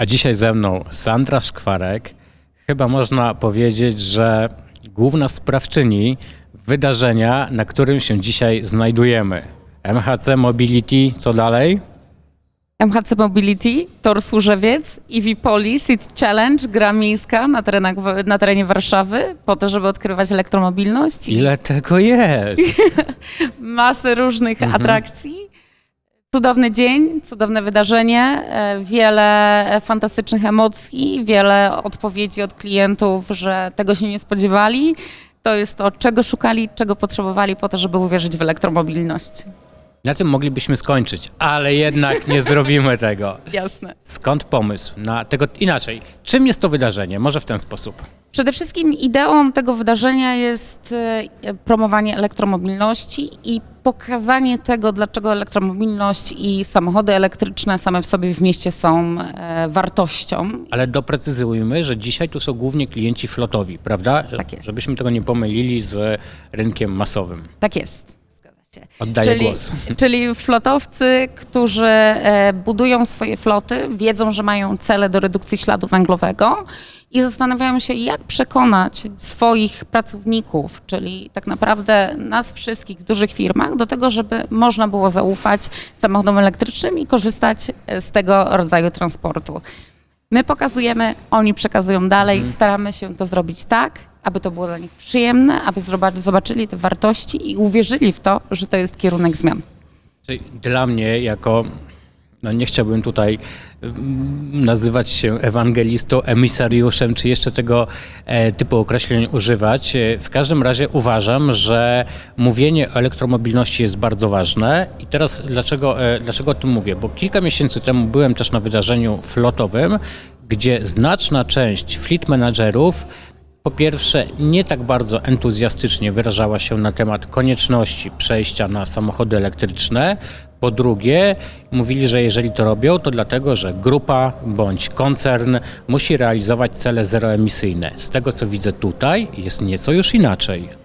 A dzisiaj ze mną Sandra Szkwarek. Chyba można powiedzieć, że główna sprawczyni wydarzenia, na którym się dzisiaj znajdujemy. MHC Mobility, co dalej? MHC Mobility, Tor Służewiec, EV Poli, City Challenge, gra miejska na, terenach, na terenie Warszawy, po to, żeby odkrywać elektromobilność. Ile tego jest? Masę różnych atrakcji. Cudowny dzień, cudowne wydarzenie, e, wiele fantastycznych emocji, wiele odpowiedzi od klientów, że tego się nie spodziewali. To jest to, czego szukali, czego potrzebowali po to, żeby uwierzyć w elektromobilność. Na tym moglibyśmy skończyć, ale jednak nie zrobimy tego. Jasne. Skąd pomysł na tego inaczej? Czym jest to wydarzenie? Może w ten sposób. Przede wszystkim ideą tego wydarzenia jest e, promowanie elektromobilności i pokazanie tego, dlaczego elektromobilność i samochody elektryczne same w sobie w mieście są e, wartością. Ale doprecyzujmy, że dzisiaj tu są głównie klienci flotowi, prawda? Tak jest. Żebyśmy tego nie pomylili z rynkiem masowym. Tak jest. Oddaję czyli, głos. Czyli flotowcy, którzy e, budują swoje floty, wiedzą, że mają cele do redukcji śladu węglowego i zastanawiają się, jak przekonać swoich pracowników, czyli tak naprawdę nas wszystkich w dużych firmach, do tego, żeby można było zaufać samochodom elektrycznym i korzystać e, z tego rodzaju transportu. My pokazujemy, oni przekazują dalej, Mhm. staramy się to zrobić tak, aby to było dla nich przyjemne, aby zobac- zobaczyli te wartości i uwierzyli w to, że to jest kierunek zmian. Czyli dla mnie, jako, no nie chciałbym tutaj mm, nazywać się ewangelistą, emisariuszem, czy jeszcze tego e, typu określeń używać. E, W każdym razie uważam, że mówienie o elektromobilności jest bardzo ważne. I teraz dlaczego, e, dlaczego o tym mówię? Bo kilka miesięcy temu byłem też na wydarzeniu flotowym, gdzie znaczna część fleet managerów po pierwsze, nie tak bardzo entuzjastycznie wyrażała się na temat konieczności przejścia na samochody elektryczne. Po drugie, mówili, że jeżeli to robią, to dlatego, że grupa bądź koncern musi realizować cele zeroemisyjne. Z tego, co widzę tutaj, jest nieco już inaczej.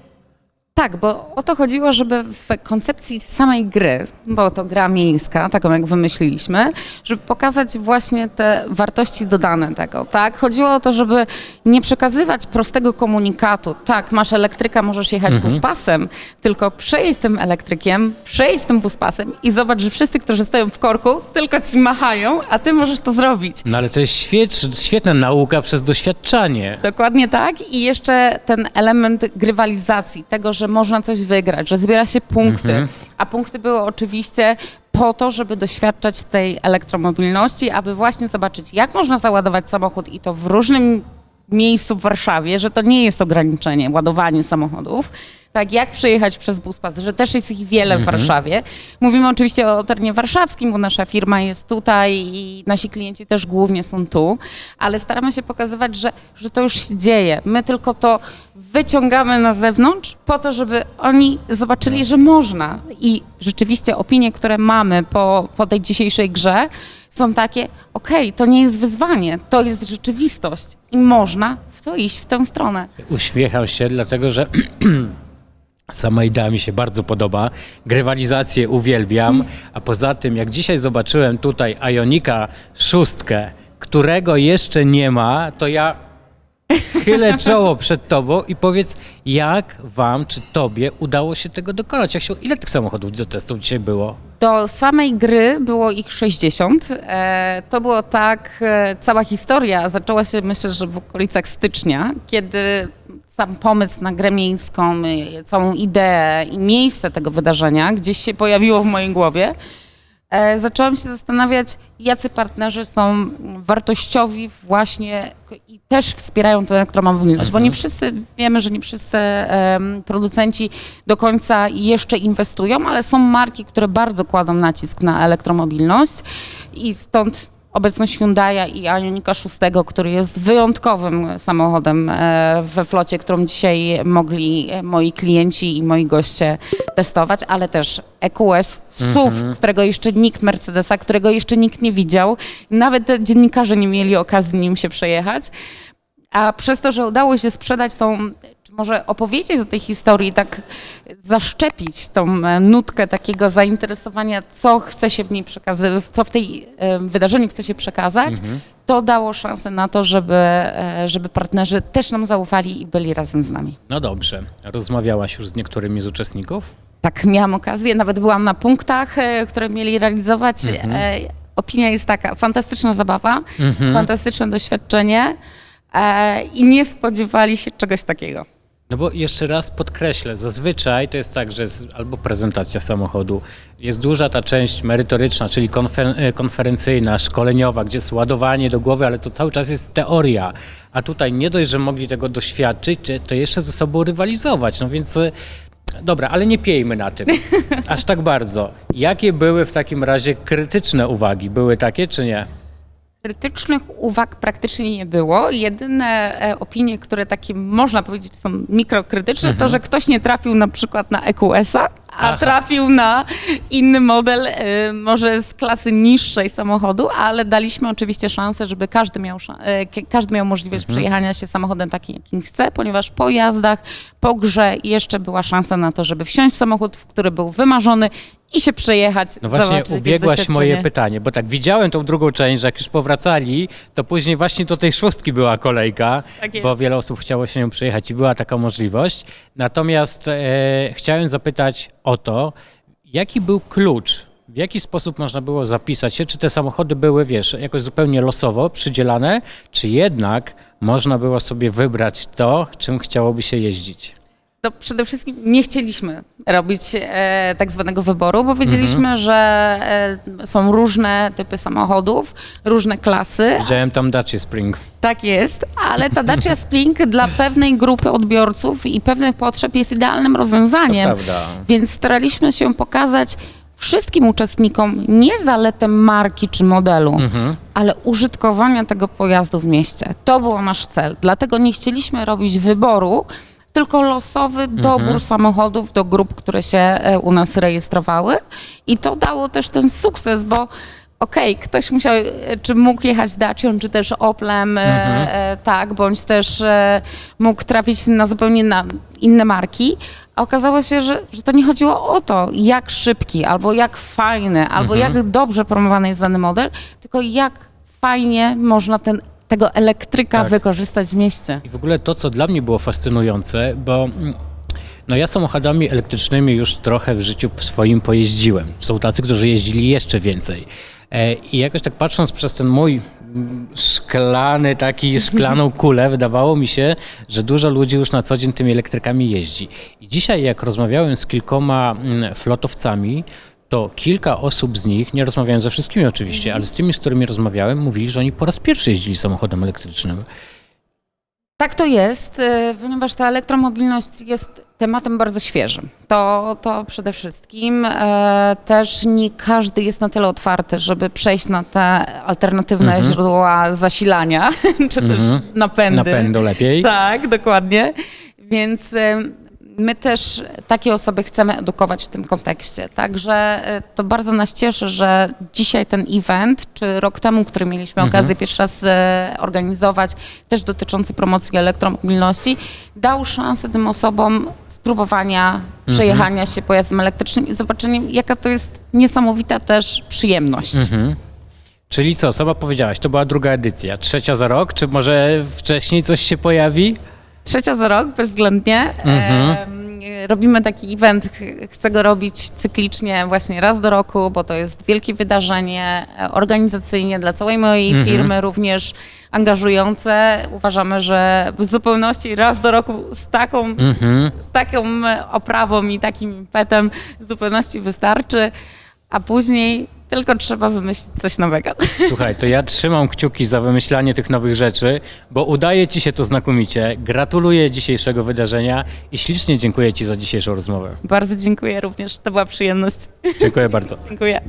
Tak, bo o to chodziło, żeby w koncepcji samej gry, bo to gra miejska, taką jak wymyśliliśmy, żeby pokazać właśnie te wartości dodane tego, tak? Chodziło o to, żeby nie przekazywać prostego komunikatu, tak, masz elektryka, możesz jechać buspasem, tylko przejeść tym elektrykiem, przejeść tym buspasem i zobacz, że wszyscy, którzy stoją w korku, tylko ci machają, a ty możesz to zrobić. No ale to jest świet, świetna nauka przez doświadczanie. Dokładnie tak. I jeszcze ten element grywalizacji, tego, że można coś wygrać, że zbiera się punkty. A punkty były oczywiście po to, żeby doświadczać tej elektromobilności, aby właśnie zobaczyć, jak można załadować samochód i to w różnym miejscu w Warszawie, że to nie jest ograniczenie ładowanie samochodów. Tak, jak przejechać przez Buspas, że też jest ich wiele w Warszawie. Mówimy oczywiście o terenie warszawskim, bo nasza firma jest tutaj i nasi klienci też głównie są tu, ale staramy się pokazywać, że, że to już się dzieje. My tylko to wyciągamy na zewnątrz po to, żeby oni zobaczyli, że można. I rzeczywiście opinie, które mamy po, po tej dzisiejszej grze są takie, okej, to nie jest wyzwanie, to jest rzeczywistość i można w to iść w tę stronę. Uśmiecham się, dlatego że sama idea mi się bardzo podoba. Grywalizację uwielbiam, a poza tym, jak dzisiaj zobaczyłem tutaj Ionika szóstkę, którego jeszcze nie ma, to ja chylę czoło przed tobą i powiedz, jak wam czy tobie udało się tego dokonać? Jak się, ile tych samochodów do testów dzisiaj było? Do samej gry było ich 60. E, to było tak, e, cała historia zaczęła się myślę, że w okolicach stycznia, kiedy sam pomysł na grę miejską, e, całą ideę i miejsce tego wydarzenia gdzieś się pojawiło w mojej głowie. E, zaczęłam się zastanawiać, jacy partnerzy są wartościowi właśnie i też wspierają tę elektromobilność, bo nie wszyscy, wiemy, że nie wszyscy producenci do końca jeszcze inwestują, ale są marki, które bardzo kładą nacisk na elektromobilność i stąd obecność Hyundai'a i Ionika 6, który jest wyjątkowym samochodem e, we flocie, którą dzisiaj mogli e, moi klienci i moi goście testować, ale też EQS, SUV, którego jeszcze nikt Mercedesa, którego jeszcze nikt nie widział. Nawet dziennikarze nie mieli okazji nim się przejechać. A przez to, że udało się sprzedać tą, może opowiedzieć o tej historii, tak zaszczepić tą e, nutkę takiego zainteresowania, co chce się w niej przekazywać, co w tej e, wydarzeniu chce się przekazać, to dało szansę na to, żeby, e, żeby partnerzy też nam zaufali i byli razem z nami. No dobrze. Rozmawiałaś już z niektórymi z uczestników? Tak, miałam okazję, nawet byłam na punktach, które mieli realizować. E, Opinia jest taka, fantastyczna zabawa, fantastyczne doświadczenie i nie spodziewali się czegoś takiego. No bo jeszcze raz podkreślę, zazwyczaj to jest tak, że jest albo prezentacja samochodu, jest duża ta część merytoryczna, czyli konfer- e, konferencyjna, szkoleniowa, gdzie jest ładowanie do głowy, ale to cały czas jest teoria. A tutaj nie dość, że mogli tego doświadczyć, czy- to jeszcze ze sobą rywalizować. No więc e, dobra, ale nie piejmy na tym. Aż tak bardzo. Jakie były w takim razie krytyczne uwagi? Były takie czy nie? Krytycznych uwag praktycznie nie było. Jedyne e, opinie, które takie można powiedzieć są mikrokrytyczne, to że ktoś nie trafił na przykład na EQS-a, a trafił na inny model, e, może z klasy niższej samochodu, ale daliśmy oczywiście szansę, żeby każdy miał, e, każdy miał możliwość przejechania się samochodem takim, jakim chce, ponieważ po jazdach, po grze jeszcze była szansa na to, żeby wsiąść w samochód, w który był wymarzony i się przejechać. No właśnie zobaczyć, jakie ubiegłaś moje pytanie, bo tak widziałem tą drugą część, że jak już powracali, to później właśnie do tej szóstki była kolejka, Tak jest. bo wiele osób chciało się nią przejechać i była taka możliwość. Natomiast e, chciałem zapytać o to, jaki był klucz, w jaki sposób można było zapisać się, czy te samochody były, wiesz, jakoś zupełnie losowo przydzielane, czy jednak można było sobie wybrać to, czym chciałoby się jeździć? To przede wszystkim nie chcieliśmy robić e, tak zwanego wyboru, bo wiedzieliśmy, że e, są różne typy samochodów, różne klasy. Widziałem tam Dacia Spring. Tak jest, ale ta Dacia Spring dla pewnej grupy odbiorców i pewnych potrzeb jest idealnym rozwiązaniem. To prawda. Więc staraliśmy się pokazać wszystkim uczestnikom nie zaletę marki czy modelu, ale użytkowania tego pojazdu w mieście. To był nasz cel. Dlatego nie chcieliśmy robić wyboru, tylko losowy dobór samochodów do grup, które się e, u nas rejestrowały. I to dało też ten sukces, bo okej, ktoś musiał, e, czy mógł jechać Dacią, czy też Oplem, e, e, tak, bądź też e, mógł trafić na zupełnie na inne marki, a okazało się, że, że to nie chodziło o to, jak szybki, albo jak fajny, albo jak dobrze promowany jest dany model, tylko jak fajnie można ten, tego elektryka Tak. wykorzystać w mieście. I w ogóle to, co dla mnie było fascynujące, bo mm, no ja samochodami elektrycznymi już trochę w życiu swoim pojeździłem. Są tacy, którzy jeździli jeszcze więcej. E, I jakoś tak patrząc przez ten mój mm, szklany, taki szklaną kulę, wydawało mi się, że dużo ludzi już na co dzień tymi elektrykami jeździ. I dzisiaj, jak rozmawiałem z kilkoma mm, flotowcami, to kilka osób z nich, nie rozmawiałem ze wszystkimi oczywiście, ale z tymi, z którymi rozmawiałem, mówili, że oni po raz pierwszy jeździli samochodem elektrycznym. Tak to jest, y, ponieważ ta elektromobilność jest tematem bardzo świeżym. To, to przede wszystkim e, też nie każdy jest na tyle otwarty, żeby przejść na te alternatywne źródła zasilania, czy też napędy. Napędu lepiej. Tak, dokładnie. Więc y, my też takie osoby chcemy edukować w tym kontekście. Także y, to bardzo nas cieszy, że dzisiaj ten event, czy rok temu, który mieliśmy okazję pierwszy raz y, organizować, też dotyczący promocji elektromobilności, dał szansę tym osobom spróbowania przejechania się pojazdem elektrycznym i zobaczeniem, jaka to jest niesamowita też przyjemność. Czyli co, sama powiedziałaś, to była druga edycja. Trzecia za rok, czy może wcześniej coś się pojawi? Trzecia za rok, bezwzględnie. Em, Robimy taki event, ch- chcę go robić cyklicznie właśnie raz do roku, bo to jest wielkie wydarzenie e, organizacyjnie dla całej mojej firmy, również angażujące. Uważamy, że w zupełności raz do roku z taką, z taką oprawą i takim impetem w zupełności wystarczy, a później tylko trzeba wymyślić coś nowego. Słuchaj, to ja trzymam kciuki za wymyślanie tych nowych rzeczy, bo udaje ci się to znakomicie. Gratuluję dzisiejszego wydarzenia i ślicznie dziękuję ci za dzisiejszą rozmowę. Bardzo dziękuję również, to była przyjemność. Dziękuję bardzo. Dziękuję.